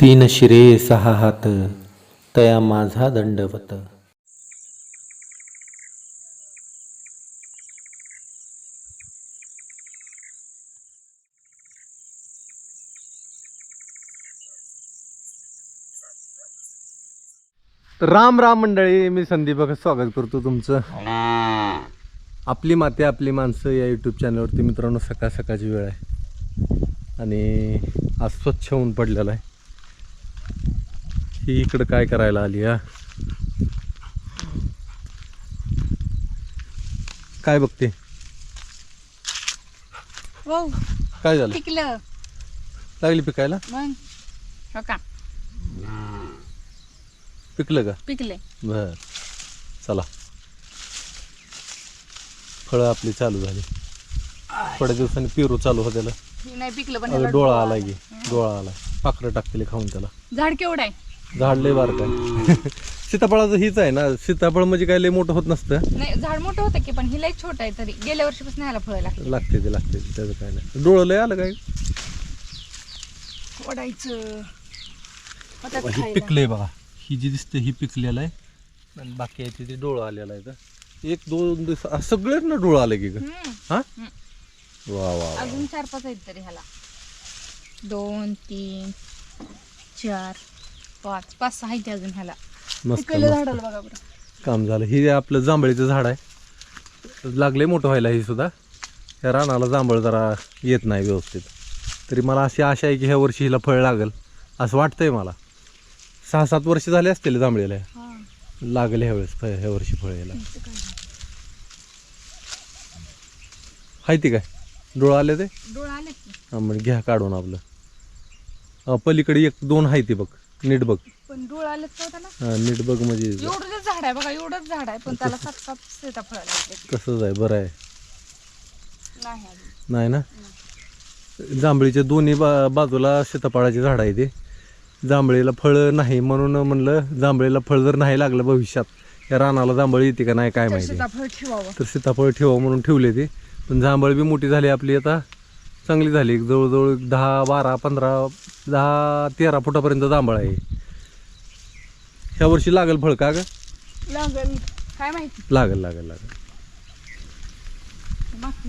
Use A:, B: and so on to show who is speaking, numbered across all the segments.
A: तीन शिरे सहा हात तया माझा दंडवत.
B: राम राम मंडळी मी संदीप स्वागत करतो तुमचं. आपली माती आपली माणसं या यूट्यूब चॅनलवरती मित्रांनो सकाळ सकाळची वेळ आहे. आणि आज स्वच्छ होऊन पडलेला आहे. ही इकडं काय करायला आली हा? काय बघते? काय झालं?
C: पिकलं.
B: लागली पिकायला?
C: मग? हो का?
B: पिकलं का?
C: पिकले.
B: बर. चला. फळं आपली चालू झाली. थोड्या दिवसांनी पेरू चालू
C: हे नाही पिकलं पण
B: डोळा आला की. डोळा आला पाखरं टाकलेले खाऊन त्याला.
C: झाड केवढं आहे?
B: झाड लय बार काय सीताफळाचं हीच आहे ना सीताफळ म्हणजे काय लय मोठं होत नसतं.
C: नाही झाड मोठं होतं की पण ही लई छोट आहे तरी. गेल्या वर्षीपासून ह्याला फळ लागले
B: लागते ते लागते ते, त्याचं काय नाही. डोळं लय आलं काय?
C: ओढायचं आता
B: ही
C: खायला.
B: पिकलंय बघा. ही जी दिसते ही पिकलेलं आहे. आणि बाकी आहे ते डोळं आलेलं आहे तर एक दोन दिवस आ, सगळेच ना डोळं आले की ग.
C: हम्म.
B: हा. वा वा वा.
C: अजून चार पाच आहेत तरी ह्याला. दोन तीन चार. पाच पाच सहा अजून ह्याला.
B: मस्त
C: पिकलेलं
B: मस्त.
C: झाडाला बघा बरं.
B: काम झालं. हे आपलं जांभळीचं झाड आहे लागले मोठं व्हायला हे सुद्धा. ह्या रानाला जांभळ जरा येत नाही व्यवस्थित. तरी मला अशी आशा आहे की ह्या वर्षी हिला फळ लागेल असं वाटतंय मला. सहा सात वर्ष झाले असतील जांभळीला.
C: हा.
B: लागेल ह्या वेळेस फळ ह्या वर्षी फळ यायला.
C: इथं काय?
B: हाय ती काय? डोळं आले ते?
C: डोळा आले की.
B: हा मग घ्या काढून आपलं. पलीकडे एक दोन आहे ती बघ. नीट बघ.
C: पण डोळा आलेच का त्याला
B: हा नीट बघ म्हणजे.
C: एवढंच झाड आहे बघा एवढंच झाड आहे पण त्याला सात सात सीताफळ लागले
B: तसंच आहे बरं आहे.
C: नाही अजून.
B: नाही ना? जांभळीच्या दोन्ही बा बाजूला सीताफळाची झाड आहे ते जांभळीला फळं नाही म्हणून म्हणलं जांभळीला फळ जर नाही लागलं भविष्यात या रानाला जांभळी येते का नाही काय
C: तर
B: माहिती.
C: सीताफळ ठेवावं.
B: तर सीताफळ ठेवा म्हणून ठेवले ते. पण जांभळ बी मोठी झाली आपली आता. चांगली झाली. जवळजवळ दहा बारा पंधरा दहा तेरा फुटापर्यंत जांभळ आहे. ह्या वर्षी लागेल फळ का ग?
C: लागल. काय माहिती?
B: लागेल लागेल लागेल.
C: मागची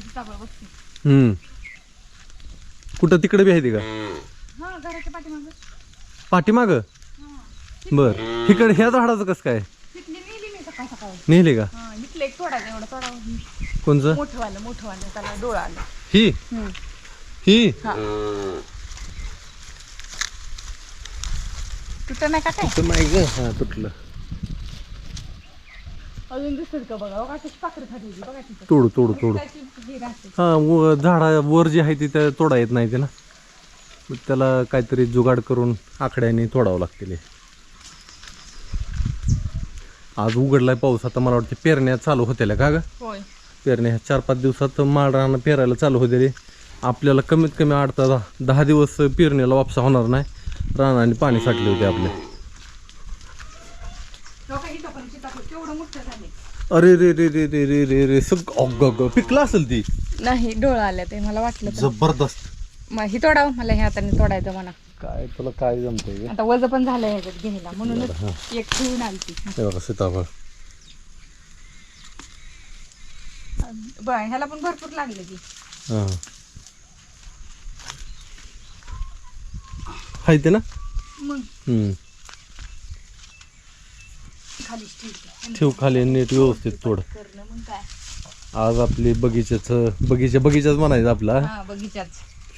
B: हम्म. कुठं? तिकडे बी आहे ती का?
C: हा घराच्या पाठीमागं.
B: पाठीमाग?
C: हा.
B: बर. इकडे ह्या झाडाचं कसं काय?
C: तिथली नेली मी सकाळ सकाळ.
B: नेले का?
C: हा इथलं एक तोडा एवढं तोडा.
B: कोणचं?
C: मोठं वालं मोठं वालं त्याला डोळा आला.
B: ही? ही
C: हा? तुटं नाही का काय?
B: तर नाही ग. हा तुटलं.
C: अजून दिसत का बघा? बघा कशी पाखरं खाली बघा तिथं.
B: तोडू तोडू तोडू.
C: त्याची हे राहते
B: हा व- झाडा वर जी आहे ती त्या तोडा येत नाही ते ना. मग त्याला काहीतरी जुगाड करून आकड्याने तोडावं लागतील हे. आज उघडलाय पाऊस. आता मला वाटतं पेरण्या चालू होत्या का ग?
C: होय.
B: पेरण्या ह्या चार पाच दिवसात माळ राहणं पेरायला चालू होते आपल्याला कमीत कमी आठ ते दहा दहा दिवस पेरणीला वापसा होणार नाही. रानाने पाणी साठले होते
C: झाले
B: अरे रे रे रे रे रे रे रे सग अग अग पिकला असेल ती.
C: नाही डोळा आल्या ते. मला वाटलं तर.
B: जबरदस्त.
C: मग ही तोडावं. मला ह्या हाताने तोडायचं म्हणा.
B: काय तुला काय जमतंय
C: आता वज पण झालं ह्याच्यात घ्यायला. म्हणूनच एक ठेवून आली ती
B: हे बघा सीताफळ
C: ह्याला पण भरपूर लागले की.
B: हां. हाय ते ना?
C: मग.
B: हम्म. ठेव खाली नीट व्यवस्थित तोड.
C: करणं मग काय?
B: आज आपली बगीच्याच बगीचा बगीचाच म्हणायचं आपला.
C: हा बगीचाच.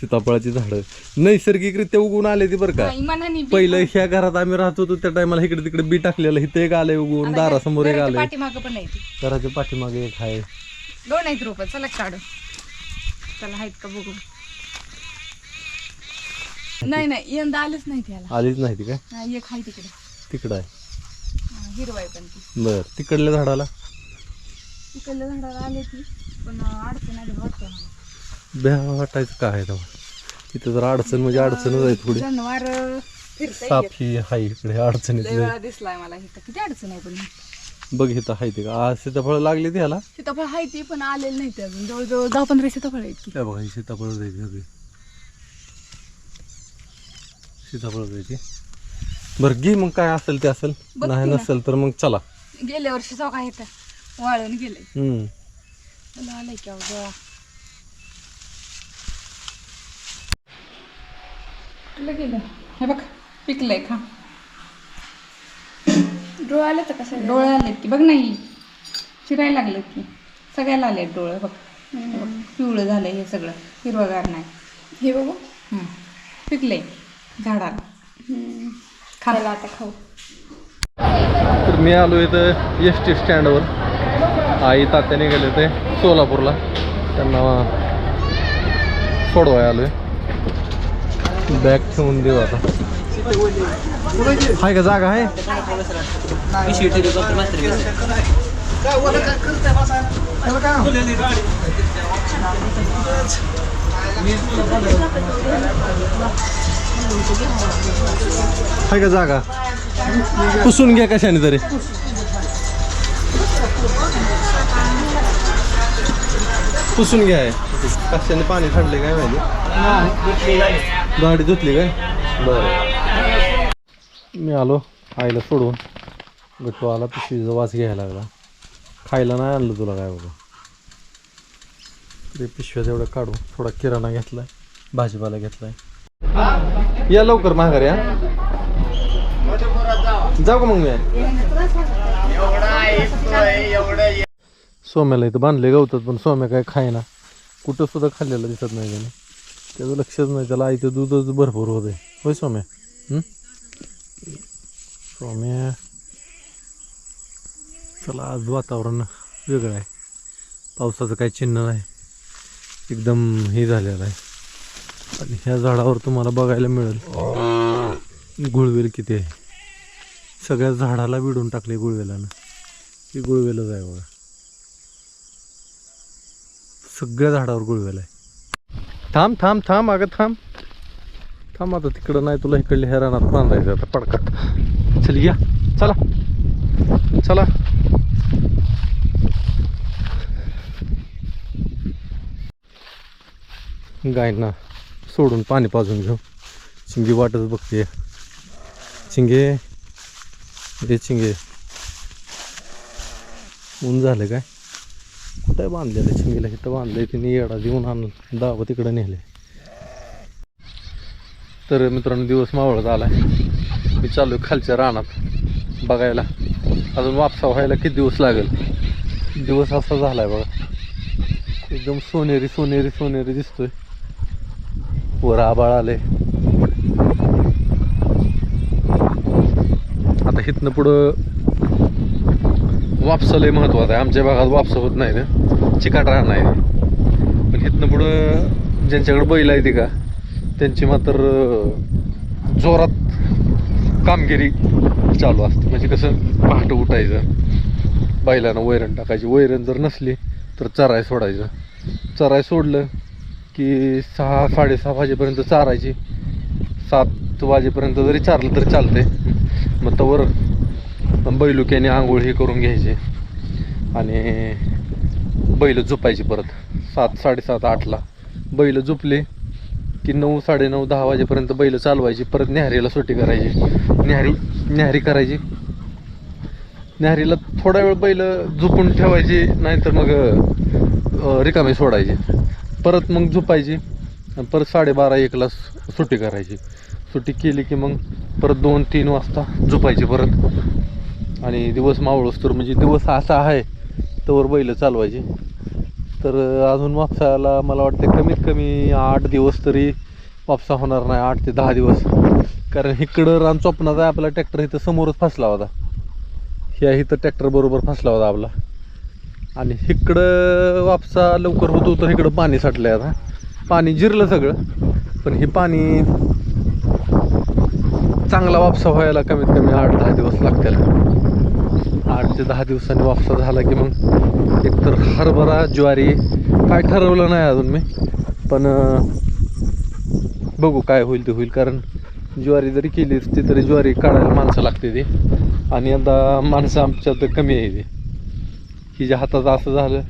B: सीताफळाची झाडं. नैसर्गिकरित्या उगवून आले ती बरं का?
C: नाही, मनाने बी-
B: पहिलं ह्या घरात आम्ही राहत होतो त्या टायमाला इकडे तिकडे बी टाकलेलं इथं एक आलंय उगवून
C: आता
B: दारासमोर एक
C: घराच्या
B: आलंय.
C: पाठीमागं पण नाही ती.
B: घराच्या पाठीमागे एक आहे.
C: दोन आहेत रोप चला काढू चला आहेत का बघू. नाही नाही यंदा आलेच नाही त्याला
B: आलीच नाही ती काय?
C: एक आहे तिकडे.
B: तिकडं आहे.
C: हा, हिरवा आहे पण ती.
B: बर तिकडल्या झाडाला?
C: तिकडल्या झाडाला आले ती पण अडचण आली वाटतं मला
B: वाटायचं काय आहे तेव्हा? तिथं जर अडचण म्हणजे अडचणच आहे थोडी.
C: जनावर फिरता
B: साप ही आहे इकडे
C: लय वेळा दिसलाय मला इथं. किती अडचण आहे पण
B: बघ इथं आहे ते का? आज सीताफळ लागली ती ह्याला?
C: सीताफळ आहे ती पण आलेली नाही ते अजून. जवळजवळ दहा पंधरा सीताफळ आहेत की.
B: बघा ही सीताफळ सीताफळ घ्यायची बरं घे मग काय असेल ते असेल.
C: बघ
B: नाही
C: की ना.
B: नसेल तर मग चला.
C: गेल्या वर्षी जाऊ काय येतं वाळून गेले
B: हम्म.
C: आलंय की अवघा तुला गेलं? हे बघ पिकलंय खा.
D: डोळे आले तर कसं
C: डोळे आलेत की बघ नाही. चिरायला लागलेत की. सगळ्याला आलेत डोळे बघ. हे बघ, पिवळं झालंय हे सगळं. हिरवगार नाही.
D: हे बघू.
C: हं. पिकलंय. झाडाला. खा.
D: खायला आता खाऊ.
B: तर मी आलो इथं एस टी स्टँडवर आई तात्या निघाले ते सोलापूरला. त्यांना सोडवाय आलोय. बॅग ठेवून देऊ आता. आहे का जागा आहे? आहे का जागा? पुसून घ्या कशाने तरी. पुसून घ्या. कशाने पाणी काढले काय माहिती? गाडी धुतली काय? बरं. मी आलो आईला सोडून. गट्टू आला पिशवीचा वास घ्यायला लागला. खायला नाही आणलं तुला काय बघा. ते पिशव्या तेवढं काढू थोडा किराणा घेतलाय. भाजीपाला घेतलाय. या लवकर माघार या. जाऊ का मग मी? सोम्याला इथं बांधले गवतात पण सोम्या काय खायना. कुठं सुद्धा खाल्लेलं दिसत नाही त्याने. त्याचं लक्षच नाही त्याला आईचं दूधच भरपूर होत आहे होय सोम्या? सोम्या चला आज वातावरण वेगळं आहे. पावसाचं काही चिन्ह नाही. एकदम हे झालेलं आहे. आणि ह्या झाडावर तुम्हाला बघायला मिळेल. गुळवेल किती आहे. सगळ्या झाडाला विडून टाकले गुळवेलानं. ही गुळवेलच आहे बघा. सगळ्या झाडावर गुळवेल आहे. थांब थांब थांब अगं थांब. थांब आता तिकडं नाही तुला इकडल्या ह्या रानात बांधायचं आता पडकात. चल या. चला. चला. गायना. सोडून पाणी पाजून घेऊ. चिंगी वाटच बघते. चिंगे हे चिंगे ऊन झालं काय? कुठे बांधलेलं चिंगीला इथं बांधलंय तिने येडा देऊन आणून. दावा तिकडं नेले तर मित्रांनो दिवस मावळत आलाय. मी चालू खालच्या रानात बघायला. अजून वापसा व्हायला किती दिवस लागेल? दिवस असा झालाय बघा. एकदम सोनेरी सोनेरी सोनेरी दिसतोय. वर आबाळ आले आता इथनं पुढं वापसा लय महत्वाचं आहे. आमच्या भागात वापस होत नाही ना. चिकाट राहणार आहे पण इथनं पुढं ज्यांच्याकडे बैल आहे ती का त्यांची मात्र जोरात कामगिरी चालू असते. म्हणजे कसं पहाटं उठायचं. बैलानं वैरण टाकायची. वैरण जर नसली तर चराय सोडायचं. चराय सोडलं की सहा साडेसहा वाजेपर्यंत चारायची. सात वाजेपर्यंत जरी चारलं तरी चालते मग तवर बैलुक्याने आंघोळ हे करून घ्यायचे. आणि बैल झोपायची परत. सात साडेसात आठला बैल झोपले की नऊ साडेनऊ दहा वाजेपर्यंत बैल चालवायची. परत न्याहारीला सुट्टी करायची. न्याहारी न्याहारी करायची. न्याहारीला थोडा वेळ बैल झोपून ठेवायची नाहीतर मग रिकामे रिकामी सोडायची. परत मग झोपायची. आणि परत साडेबारा एकला सु- सुट्टी करायची. सुट्टी केली की मग परत दोन तीन वाजता झोपायची परत. आणि दिवस मावळोस तर म्हणजे दिवस असा आहे तवर बैल चालवायची. तर अजून वापसायला मला वाटतं कमीत कमी आठ दिवस तरी वापसा होणार नाही आठ ते दहा दिवस. कारण इकडं रान चोपणाचा आपला ट्रॅक्टर इथं समोरच फसला होता. ह्या इथं ट्रॅक्टर बरोबर फसला होता आपला. आणि इकडं वापसा लवकर होतो तर इकडं पाणी साठलंय आता. पाणी जिरलं सगळं पण हे पाणी चांगला वापसा व्हायला कमीत कमी आठ दहा दिवस लागतील. आठ ते दहा दिवसांनी वापसा झाला की मग एकतर हरभरा ज्वारी काय ठरवलं नाही अजून मी पण बघू काय होईल ते होईल कारण ज्वारी जरी केली ती तरी ज्वारी काढायला माणसं लागते ती. आणि आता माणसं आमच्यात कमी आहे ती. हिच्या हातात असं झालं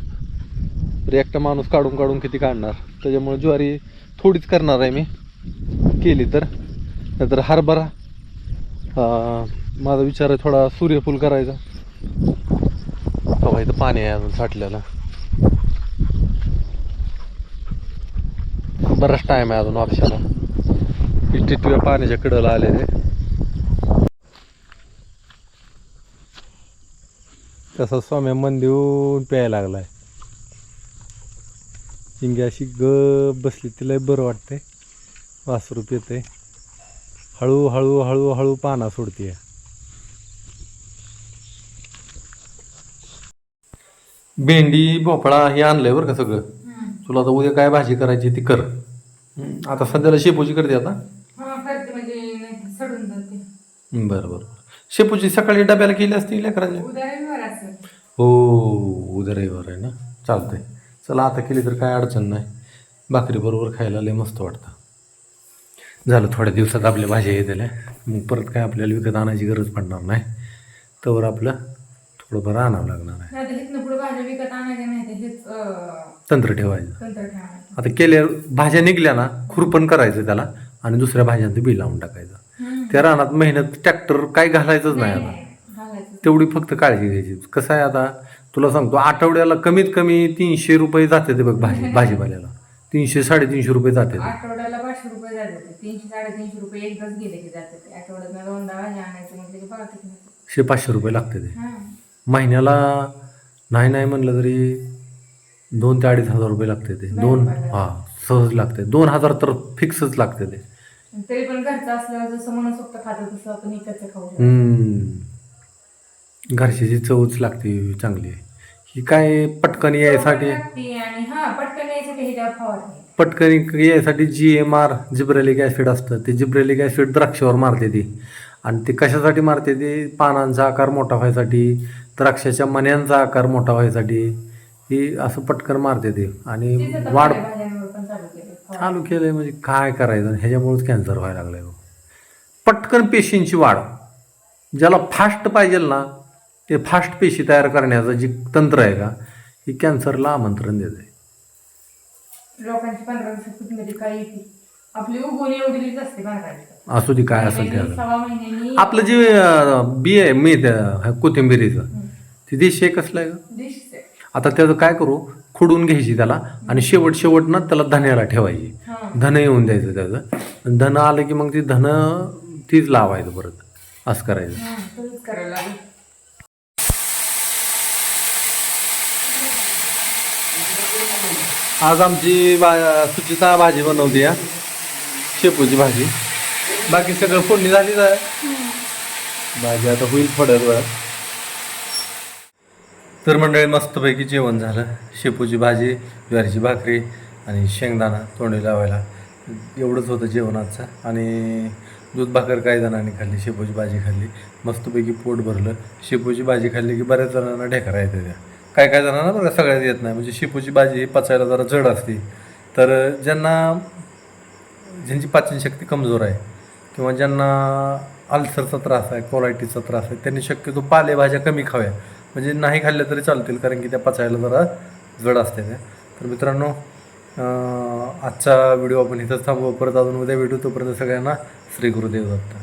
B: तर एकटा माणूस काढून काढून किती काढणार? त्याच्यामुळे ज्वारी थोडीच करणार आहे मी. केली तर. नाहीतर हरभरा. माझा विचार आहे थोडा सूर्यफूल करायचा. हवा इथं पाणी आहे अजून साठलेलं. बराच टाईम आहे अजून ऑप्शनला टिटव्या पाण्याच्या कडला आलेले. तसा स्वाम्या मन देऊन प्यायला लागलाय. चिंगी अशी ग बसली तिला बरं वाटतंय. वासरू पिते हळू हळू हळू हळू पाना सोडते भेंडी भोपळा हे आणलंय बरं का सगळं? तुला आता उद्या काय भाजी करायची ती कर. आता सध्याला शेपूची करते आता.
C: हा करते म्हणजे
B: बरं बरं बरं. शेपूची सकाळी डब्याला केली असती
C: असं
B: हो उद्या रविवार आहे ना? चालतंय. चला आता केली तर काय अडचण नाही. भाकरी बरोबर खायला लय मस्त वाटतं. झालं थोड्या दिवसात आपल्या भाज्या येतेल्या मग परत काय आपल्याला विकत आणायची गरज पडणार नाही. तवर आपलं थोडंफार आणावं लागणार आहे.
C: तर तर
B: तंत्र ठेवायचं. आता केल्या भाज्या निघल्या ना खुरपण करायचं त्याला आणि दुसऱ्या भाज्यांचं बी लावून टाकायचं. त्या रानात मेहनत ट्रॅक्टर काय घालायचंच नाही आता. तेवढी फक्त काळजी घ्यायची. कसं आहे आता तुला सांगतो आठवड्याला कमीत कमी तीनशे रुपये जाते ते बघ भाजी भाजीपाल्याला. तीनशे साडेतीनशे रुपये जाते ते.
C: आठवड्याला पाचशे रुपये जाते तीनशे साडेतीनशे रुपये एकदाच गेले की जाते ते. आठवड्यात दोनदा भाज्या आणायचं म्हटलं की बघा किती होतं.
B: शे पाचशे रुपये लागते ते.
C: हा.
B: महिन्याला नाही नाही म्हणलं तरी दोन ते अडीच हजार रुपये लागते ते. दोन हां सहज लागते. दोन हजार तर फिक्सच लागते ते.
C: आणि तरी पण घरचं असल्यावर जसं मनसोक्त खातं तसं आपण खाऊ शकतो.
B: हम्म. घरच्याची चवच लागते चांगली ही काय पटकन यायसाठी?
C: लागते आणि हा पटकन यायसाठी ह्याच्यावर फवारणी
B: पटकन यायसाठी G M R gibberellic acid असतं. ते जिब्रेलिक ॲसिड द्राक्षावर मारते ती. आणि ते कशासाठी मारते ते? पानांचा आकार मोठा व्हायसाठी द्राक्षाच्या मण्यांचा आकार मोठा व्हायसाठी. ही असं पटकन मारते ते. आणि वाढ
C: पालेभाज्यांवर पण चालू केले फवारणी.
B: चालू केलंय म्हणजे काय करायचं? ह्याच्यामुळेच कॅन्सर व्हायला लागलाय हो. पटकन पेशींची वाढ. ज्याला फास्ट पाहिजे ना ते फास्ट पेशी तयार करण्याचं जे तंत्र आहे का हे कॅन्सरला आमंत्रण देते
C: लोकांची पंधरा दिवसात मध्ये काय येते. आपली उगवून एवढीच असते पंधरा दिवसात
B: असू दे काय असेल ते आपलं जे बी आहे मी कोथिंबिरीचं ते देशी आहे कसलं आहे?
C: दिसते
B: आता त्याचं काय करू खुडून घ्यायची त्याला आणि शेवट शेवट ना त्याला धन्याला ठेवायची. धन येऊन द्यायचं त्याचं. धन आलं की मग ती धन तीच लावायचं परत. असं करायचं
C: हा तसंच करायला लागेल
B: आज आमची बा सुचिता भाजी बनवते या शेपूची भाजी. बाकी सगळं फोडणी झालीच आहे. भाजी आता होईल थोड्याच वेळात तर मंडळी मस्तपैकी जेवण झालं. शेपूची भाजी ज्वारीची भाकरी आणि शेंगदाणा तोंडी लावायला. एवढंच होतं जेवण आजचं. आणि दूध भाकर काही जणांनी खाल्ली शेपूची भाजी खाल्ली. मस्तपैकी पोट भरलं. शेपूची भाजी खाल्ली की बऱ्याच जणांना ढेकरा येते त्या. काय काय जणांना बघा सगळ्यात येत नाही. म्हणजे शेपूची भाजी ही पचायला जरा जड असते. तर ज्यांना ज्यांची पाचनशक्ती कमजोर आहे किंवा ज्यांना अल्सरचा त्रास आहे कोलायटीसचा त्रास आहे त्यांनी शक्यतो पालेभाज्या कमी खाव्या. म्हणजे नाही खाल्ल्या तरी चालतील कारण की त्या पचायला जरा जड असते त्या. तर मित्रांनो आजचा व्हिडिओ आपण इथंच थांबवू. परत अजून उद्या भेटू. तोपर्यंत सगळ्यांना श्री गुरुदेव दत्त